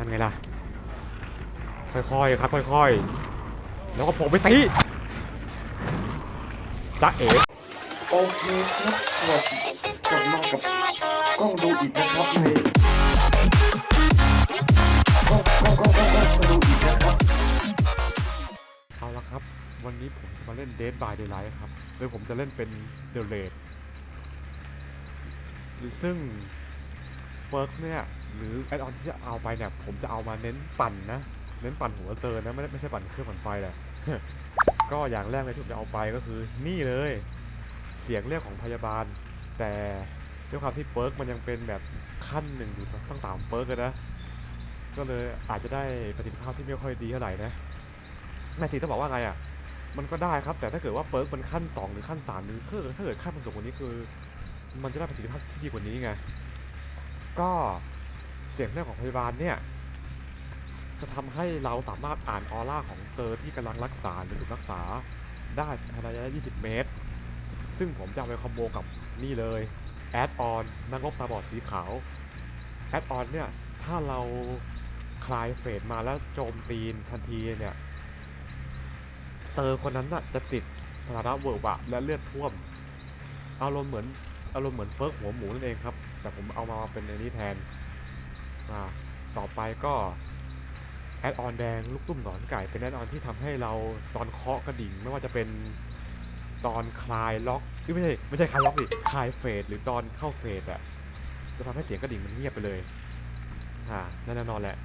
ทำไงล่ะ ค่อยๆครับ ค่อยๆ แล้วก็ผมไปตีจ้าเอ๋โอเคครับสวัสดีกลับมากับกล้องดูอีกนะครับในกล้องกล้องกล้องกล้องกล้องมาดูอีกนะครับเอาละครับ วันนี้ผมจะมาเล่น Dead by Daylight ครับโดยผมจะเล่นเป็น The Raid ซึ่งเปิร์กเนี่ย หรือแอดออนที่จะเอาไปเนี่ยผมจะเอามาเน้นปั่นนะเน้นปั่นหัวเซอร์นะไม่ได้ไม่ใช่ปั่นเครื่องปั่นไฟแหละก็อย่างแรกเลยที่ผมจะเอาไปก็คือ นี่เลย เสียงเรียกของพยาบาล แต่ด้วยความที่เปิร์กมันยังเป็นแบบขั้นหนึ่งอยู่ทั้งสามเปิร์กเลยนะก็เลยอาจจะได้ประสิทธิภาพที่ไม่ค่อยดีเท่าไหร่นะแม่สีต้องบอกว่าไงอะมันก็ได้ครับ แต่ถ้าเกิดว่าเปิร์กมันขั้นสองหรือขั้นสามหรือถ้าเกิดถ้าเกิดขั้นมันสูงกว่านี้คือ มันจะได้ประสิทธิภาพที่ดีกว่านี้ไง ก็ เสียงเรียกของพยาบาลเนี่ย จะทำให้เราสามารถอ่านออร่าของเซอร์ที่กำลังรักษาหรือถูกรักษาได้ภายในระยะ 20 เมตร ซึ่งผมจะเอาไปคอมโบกับนี่เลยแอดออนนักรบตาบอดสีขาวแอดออนเนี่ย ถ้าเราคลายเฟสมาแล้วโจมตีนทันทีเนี่ย เซอร์คนนั้นน่ะจะติดสานะเวอร์วะและเลือดท่วม อารมณ์เหมือนอารมณ์เหมือนเปิร์กหัวหมูนั่นเองครับ แต่ผมเอามาเป็นในนี้แทน ต่อไปก็แอดออนแดงลูกตุ้มหนอนไก่เป็นแอดออนที่ทำให้เราตอนเคาะกระดิ่ง ไม่ว่าจะเป็นตอนคลายล็อกไม่ใช่ไม่ใช่คลายล็อกดิคลายเฟสหรือตอนเข้าเฟสอะจะทำให้เสียงกระดิ่งมันเงียบไปเลยอ่าแน่นอนแหละ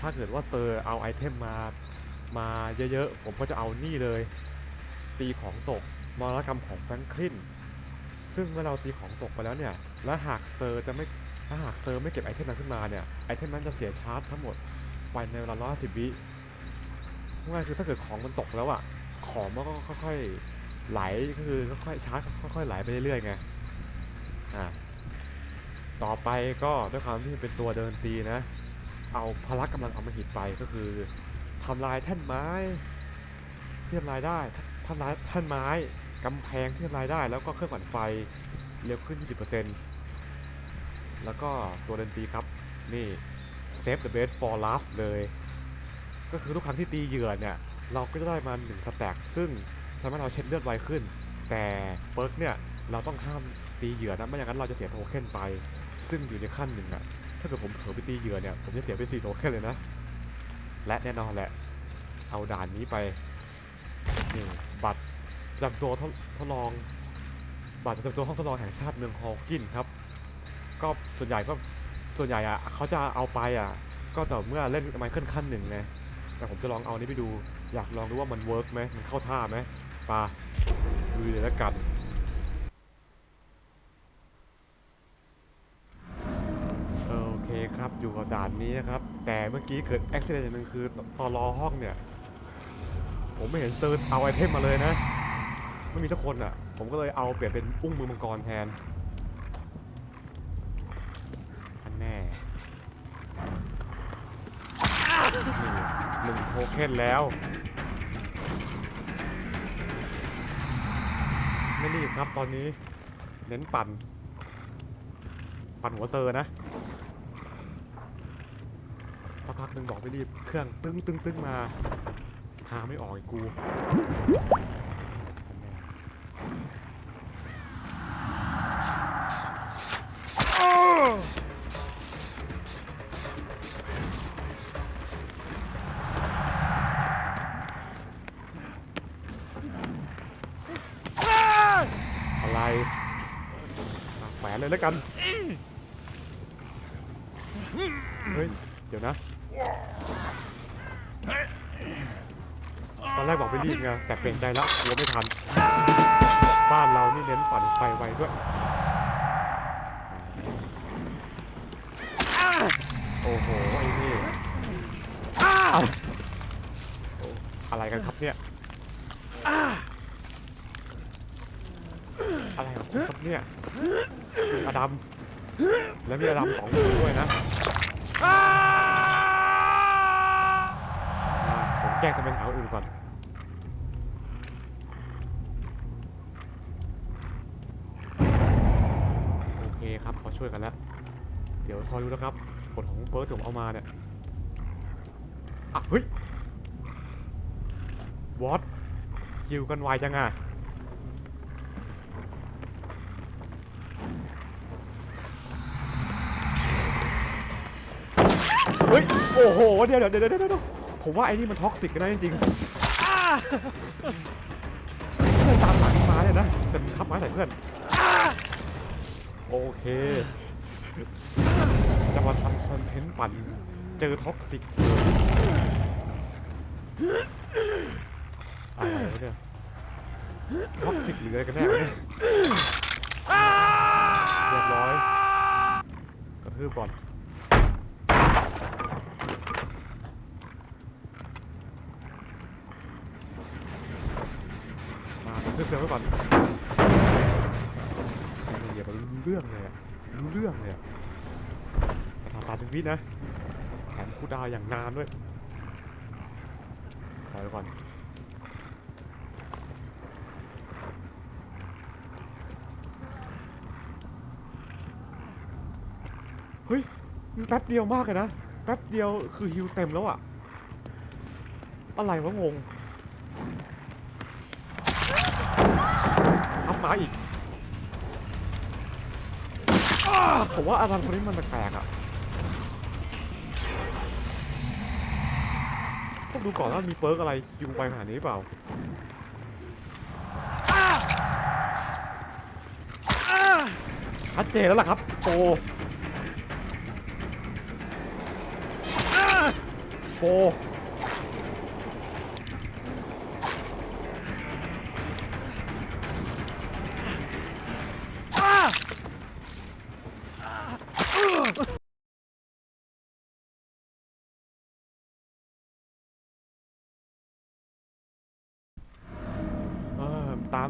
ถ้าเกิดว่าเซอร์เอาไอเทมมามาเยอะๆ ผมก็จะเอานี่เลย ตีของตกมรณกรรมของแฟรงคลินซึ่งเมื่อเราตีของตกไปแล้วเนี่ย และหากเซอร์จะไม่ ถ้าหากเซอร์ฟไม่เก็บไอเทมนั้นขึ้นมาเนี่ย ไอเทมนั้นจะเสียชาร์จทั้งหมดไปในเวลาร้อยสิบวิง่ายคือถ้าเกิดของมันตกแล้วอะของมันก็ค่อยๆไหลก็คือค่อยๆชาร์จค่อยๆไหลไปเรื่อยๆไง อ่า ต่อไปก็ด้วยความที่เป็นตัวเดินตีนะ เอาพละกำลังอำมหิตไปก็คือทำลายแท่นไม้ที่ทำลายได้ทำลายแท่นไม้กำแพงที่ทำลายได้ แล้วก็เครื่องปั่นไฟเร็วขึ้น 20% แล้วก็ตัวเดนตีครับ นี่ save the best for last เลย ก็คือทุกครั้งที่ตีเหยื่อเนี่ย เราก็จะได้มาหนึ่งสแต็กซึ่งทำให้เราเช็ดเลือดไวขึ้น แต่เปิร์กเนี่ย เราต้องห้ามตีเหยื่อนะไม่อย่างนั้นเราจะเสียโทเค็นไป ซึ่งอยู่ในขั้นหนึ่งอะถ้าเกิดผมเผลอไปตีเหยื่อเนี่ย ผมจะเสียไปสี่โทเค็นเลยนะ และแน่นอนแหละ เอาด่านนี้ไปนี่บัตรประจำตัวทดลองบัตรประจำตัวห้องทดลองแห่งชาติเมืองฮอลกินครับ ก็ส่วนใหญ่ก็ส่วนใหญ่อะเขาจะเอาไปอะก็ต่อเมื่อเล่นไมเคิลขั้นหนึ่งไงแต่ผมจะลองเอานี้ไปดู อยากลองดูว่ามันเวิร์กไหมมันเข้าท่าไหมปาลุยเลยแล้วกันโอเคครับอยู่กับด่านนี้นะครับ แต่เมื่อกี้เกิดอุบิเหตุอย่างหนึ่งคือตอนรอห้องเนี่ย ผมไม่เห็นเซิร์ชเอาไอเทมมาเลยนะ ไม่มีสักคนอะ ผมก็เลยเอาเปลี่ยนเป็นอุ้งมือมังกรแทนอันแน่นี่หนึ่งโท เค็นแล้ว ไม่รีบครับตอนนี้ เน้นปั่น ปั่นหัวเซอร์นะสักพักหนึ่งบอกไม่รีบ เครื่องตึ้งตึ้งตึ้งมา หาไม่ออกไอ้กู แฝนเลยแล้วกัน เฮ้ย เดี๋ยวนะ ตอนแรกบอกไปรีบไง แต่เปลี่ยนใจแล้วกลัวไม่ทัน บ้านเรานี่เน้นปั่นไฟไวด้วย โอ้โห ไอ้นี่ อะไรกันครับเนี่ย อะไรของคุณครับเนี่ย อดัมแล้วมีอดัมสองคนด้วยนะอ่าผมแกล้งทำเป็นหาคนอื่นก่อนโอเคครับเขาช่วยกันแล้ว เดี๋ยวคอยดูนะครับผลของเปิร์ตที่ผมเอามาเนี่ยอะเฮ้ยวอตคิวกันไวจังอะ เฮ้ย โอ้โห เดี๋ยวเดี๋ยวเดี๋ยวเดี๋ยวผมว่าไอ้นี่มันท็อกซิกกันนะจริงๆเพื่อนตามหลังมาเนี่ยนะ แต่มันทับไม้ใส่เพื่อนโอเคจะมาทำคอนเทนต์ปั่นเจอท็อกซิกอะไรวะเนี่ยท็อกซิกหรืออะไรกันแน่วะเนี่ยเรียบร้อยกระทืบก่อน มาก รื่อนไว้ก่อนเหยียบมันรู้เรื่องเลยอะรู้เรื่องเลยอะแต่ทาสามสิบวินะแถมคูดาวอย่างนานด้วยปล่อยไว้ก่อนเฮ้ยมันแป๊บเดียวมากเลยนะ แป๊บเดียวคือฮิวเต็มแล้วอะอะไรวะงง ทับห มาอีกผมว่าอาจารย์คนนี้มันแปลกๆอะต้องดูก่อนว่ามีเปิร์กอะไรคิวไปขนาดนี้หรือเปล่าชัดเจนแล้วล่ะครับโปโป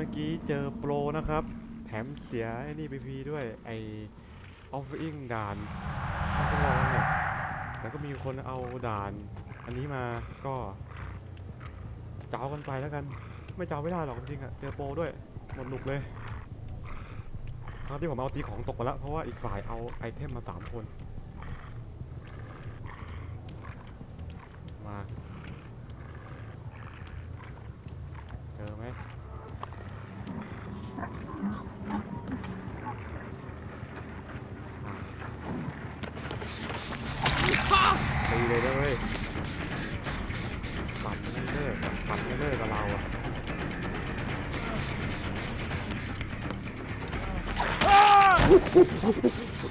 มเมื่อกี้เจอโปรนะครับ แถมเสียไอ้นี่ไปฟรีด้วยไอออฟฟิงด่านองทดลองเนี่ยแล้วก็มีคนเอาด่าน อันนี้มาก็เจ้ากันไปแล้วกัน ไม่เจ้าไม่ได้หรอกจริงๆอะเจอโปรด้วยหมดหนุกเลยครั้งที่ผมเอาตีของตกไปแล้วเพราะว่าอีกฝ่ายเอาไอเทมมาสามคน มา เจอไหม ตีเลยนะเว้ยปั่นไม่เลิกปั่นไม่เลิกกับเราอะ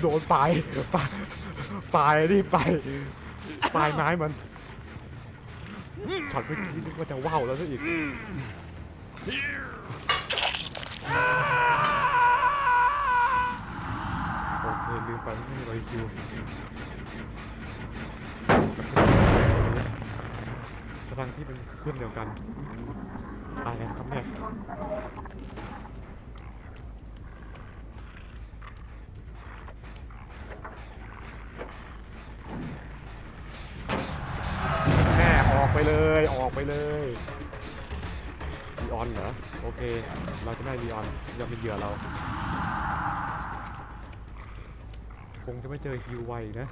โดนปลายปลายปลายนี่ปลายปลายไม้มันช็อตเมื่อกี้นึกว่าจะว่าวแล้วซะอีก โอเคลืมไปไม่มีรอยคิวระทั่งที่เป็นขึ้นเดียวกันอะไรครับเนี่ย เหยื่อเรา คงจะไม่เจอฮิวไวนะ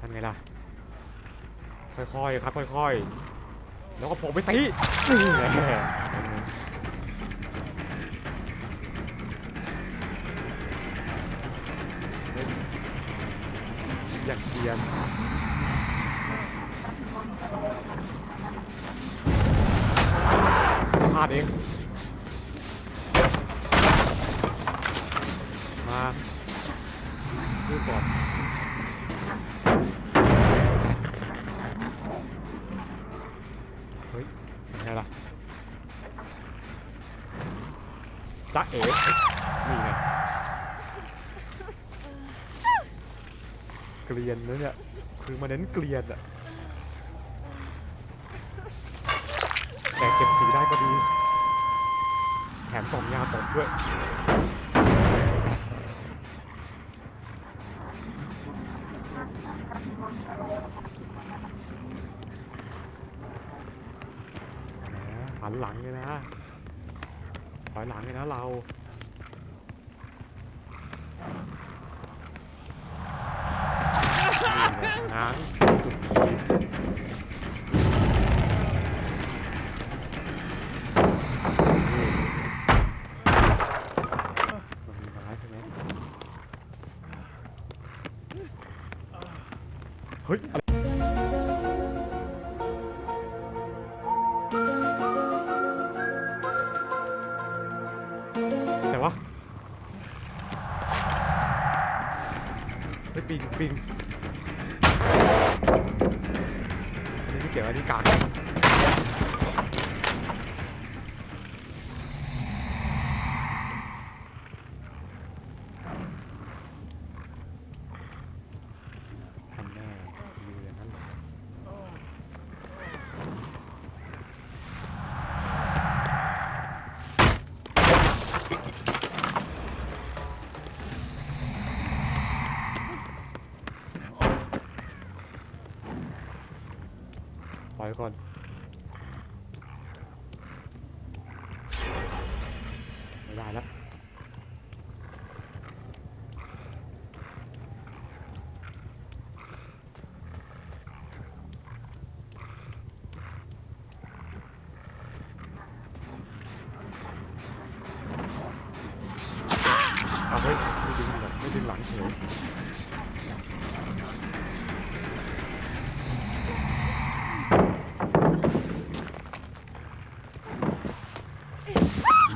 ทำไงล่ะ ค่อยๆ ครับ ค่อยๆ แล้วก็ผมไปตี อยากเกียนพลาดเอง มาดูก่อน เฮ้ยเป็นไงล่ะจ๊ะเอ๋นี่ไง เก ลียนนะเนี่ย คือมาเน้นเกลียนอะแต่เก็บสีได้ก็ดี แถมกล่องยาตกด้วยหันหลังเลยนะถอยหลังเลยนะเรา นี่ไงง้างนี่มันมีไม้ใช่ไหมเฮ้ยอะไรแต่ว่าเฮ้ยปิงปิง อันนี้ไม่เกี่ยวอันนี้กลางทำแน่อยู่อย่างนั้นเหรอปล่ อยก่อน ไม่ได้แล้ว เอาเฮ้ยไม่ดึงหลังไม่ดึงหลังเฉย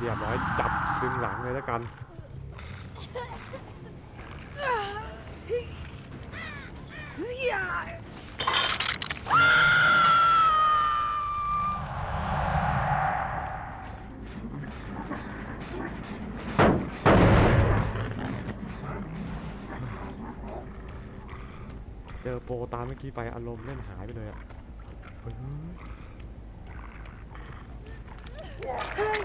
เรี ยบร้อยจับดึงหลังเลยแล้วกันเจอโปรตามเมื่อกี้ไปอารมณ์เล่นหายไปเลยอะเ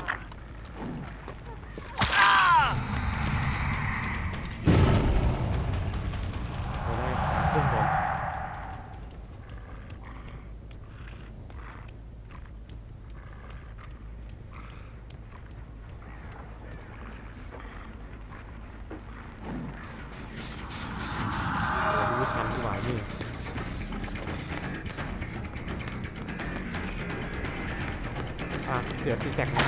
เสียบตีแจกมา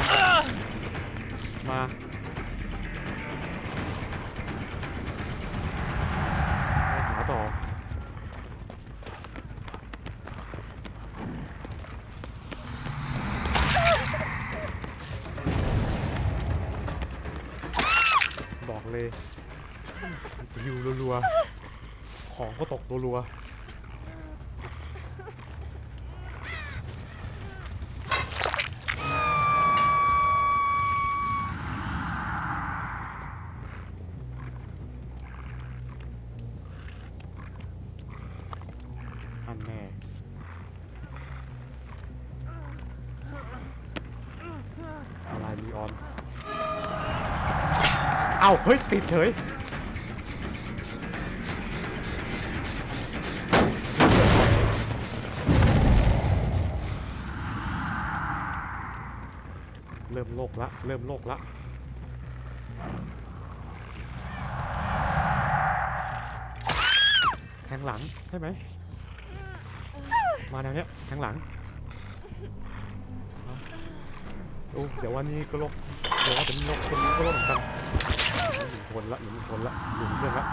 มาหาต่อบอกเลยยิวรัวๆ ของก็ตกรัวๆอันแน่ อะไรลีออน เอ้าเฮ้ย ติดเฉย เริ่มโลกละ เริ่มโลกละ แทงหลัง ใช่ไหม มาแนวเนี้ยแทงหลังเอาโอ้เดี๋ยววันนี้ก็โลกเดี๋ยวว่าเป็นโลกคนนี้ก็โลกเหมือนกัน หนึ่งคนละหนึ่งคนละหนึ่งเรื่องละ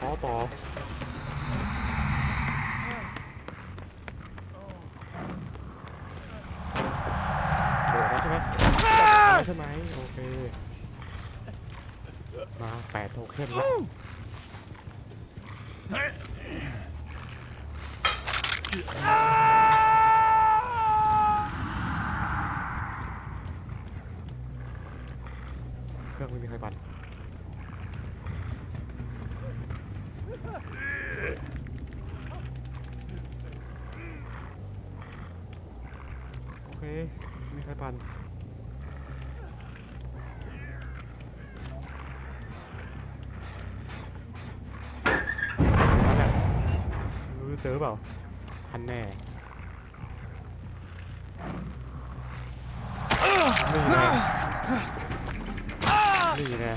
ขอต่อ โดดแล้วใช่ไหมใช่ไหมโอเค มาแปดโทเค็นแล้วเครื่องไม่มีใครปั่น ปั่นนั่นแหละ ไม่รู้จะเจอเปล่าทันแน่นี่น่นี่น่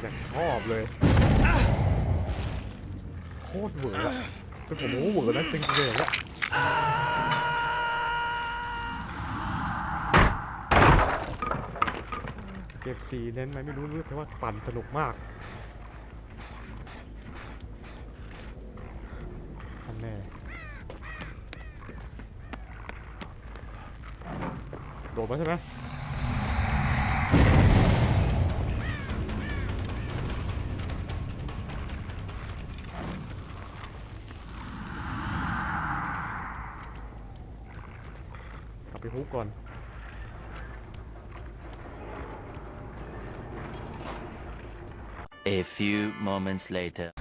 อยากชอบเลย โคตรเหวอร์อะเป็นผมโอ้เหวอร์นะจริงๆเลยอะเก็บสีเน้นไหมไม่รู้รู้แต่ว่าปั่นสนุกมากทันแน่ โดดมาใช่ไหมกลับไปฮุกก่อน A few moments later.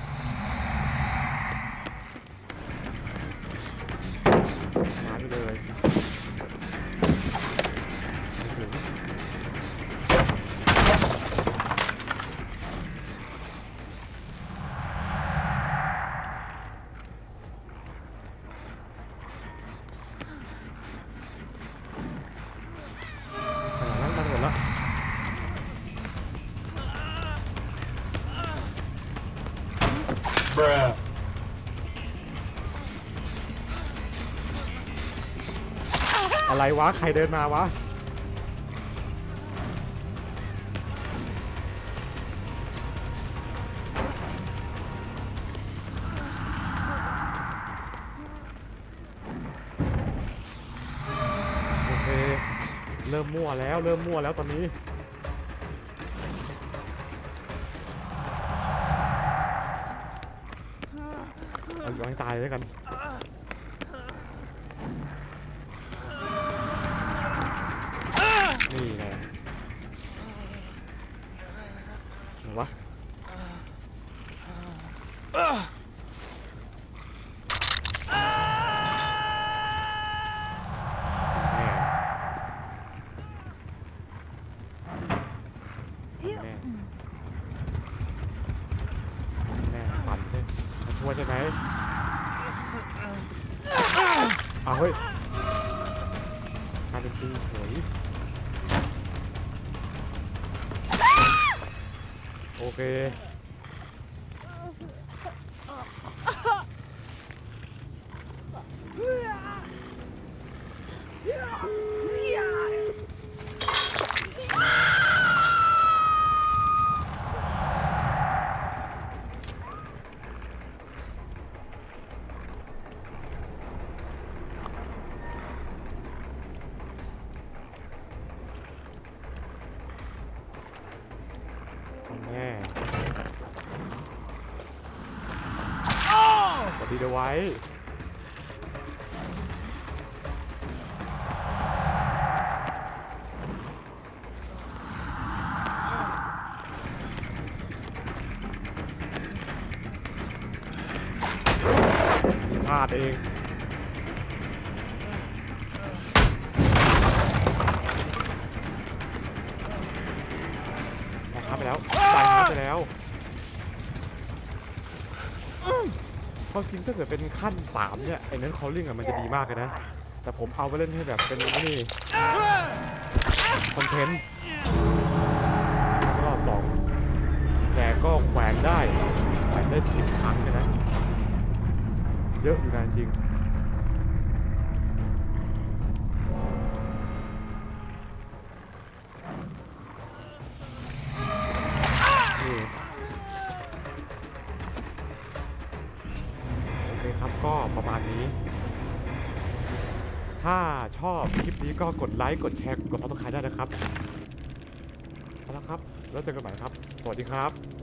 อะไรวะใครเดินมาวะโอเคเริ่มมั่วแล้ว เริ่มมั่วแล้วตอนนี้ เอาอยู่ให้ตายด้วยกันนี่ไง โอเค สวัสดีเดยวไว้พลาดเอง ริงถ้าเกิดเป็นขั้นสามเนี่ยไอ้นั้นคอลลิ่งอะมันจะดีมากเลยนะ แต่ผมเอาไปเล่นให้แบบเป็นนี่คอนเทนต์รอบสองแต่ก็แขวนได้แขวนได้สิบครั้งเลยนะ เยอะอยู่นะจริง ปนี้ก็กดไลค์ กดแชร์ กดซับสไครต์ได้นะครับเอาละครับ แล้วเจอกันใหม่ครับ สวัสดีครับ